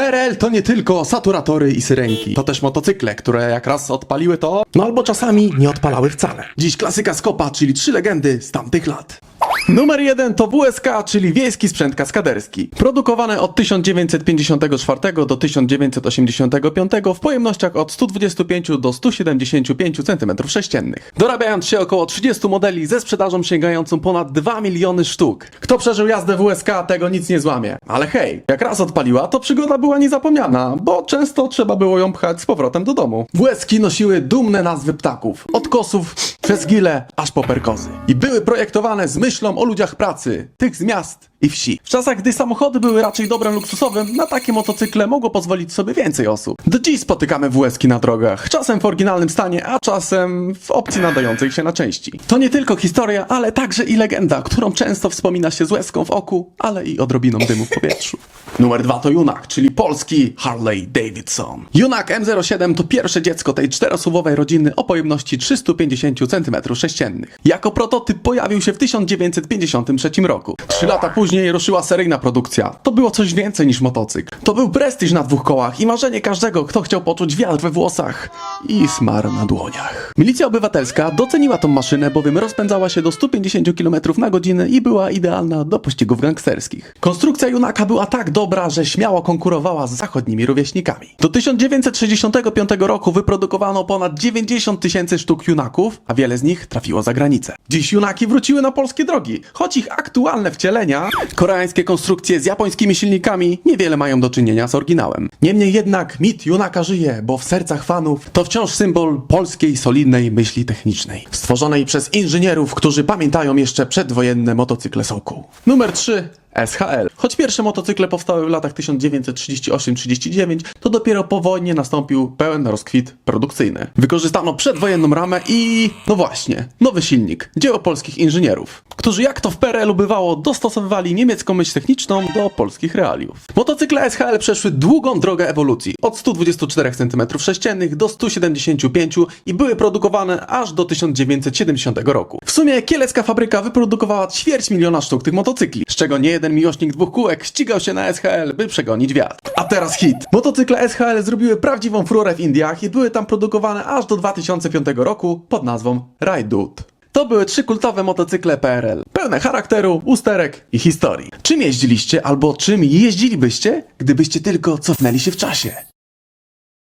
PRL to nie tylko saturatory i syrenki. To też motocykle, które jak raz odpaliły to, no albo czasami nie odpalały wcale. Dziś klasyka skopa, czyli trzy legendy z tamtych lat. Numer jeden to WSK, czyli Wiejski Sprzęt Kaskaderski. Produkowane od 1954 do 1985 w pojemnościach od 125 do 175 cm3, dorabiając się około 30 modeli ze sprzedażą sięgającą ponad 2 miliony sztuk. Kto przeżył jazdę WSK, tego nic nie złamie. Ale hej, jak raz odpaliła, to przygoda była niezapomniana, bo często trzeba było ją pchać z powrotem do domu. WSK nosiły dumne nazwy ptaków, od kosów przez gile aż po perkozy. I były projektowane z myślą o ludziach pracy, tych z miast i wsi. W czasach, gdy samochody były raczej dobrem luksusowym, na takie motocykle mogło pozwolić sobie więcej osób. Do dziś spotykamy WSki na drogach, czasem w oryginalnym stanie, a czasem w opcji nadającej się na części. To nie tylko historia, ale także i legenda, którą często wspomina się z łezką w oku, ale i odrobiną dymu w powietrzu. Numer dwa to Junak, czyli polski Harley Davidson. Junak M07 to pierwsze dziecko tej czterosuwowej rodziny o pojemności 350 cm3. Jako prototyp pojawił się w 1953 roku. Trzy lata później ruszyła seryjna produkcja. To było coś więcej niż motocykl. To był prestiż na dwóch kołach i marzenie każdego, kto chciał poczuć wiatr we włosach i smar na dłoniach. Milicja obywatelska doceniła tą maszynę, bowiem rozpędzała się do 150 km na godzinę i była idealna do pościgów gangsterskich. Konstrukcja Junaka była tak dobra, że śmiało konkurowała z zachodnimi rówieśnikami. Do 1965 roku wyprodukowano ponad 90 tysięcy sztuk Junaków, a wiele z nich trafiło za granicę. Dziś Junaki wróciły na polskie drogi, choć ich aktualne wcielenia, koreańskie konstrukcje z japońskimi silnikami, niewiele mają do czynienia z oryginałem. Niemniej jednak mit Junaka żyje, bo w sercach fanów to wciąż symbol polskiej, solidnej myśli technicznej, stworzonej przez inżynierów, którzy pamiętają jeszcze przedwojenne motocykle Sokół. Numer 3 SHL. Choć pierwsze motocykle powstały w latach 1938-39, to dopiero po wojnie nastąpił pełen rozkwit produkcyjny. Wykorzystano przedwojenną ramę i, no właśnie, nowy silnik, dzieło polskich inżynierów, którzy jak to w PRL-u bywało, dostosowywali niemiecką myśl techniczną do polskich realiów. Motocykle SHL przeszły długą drogę ewolucji, od 124 cm3 do 175 i były produkowane aż do 1970 roku. W sumie kielecka fabryka wyprodukowała ćwierć miliona sztuk tych motocykli, z czego nie jeden miłośnik dwóch kółek ścigał się na SHL, by przegonić wiatr. A teraz hit. Motocykle SHL zrobiły prawdziwą furorę w Indiach i były tam produkowane aż do 2005 roku pod nazwą Ride Dude. To były trzy kultowe motocykle PRL, pełne charakteru, usterek i historii. Czym jeździliście albo czym jeździlibyście, gdybyście tylko cofnęli się w czasie?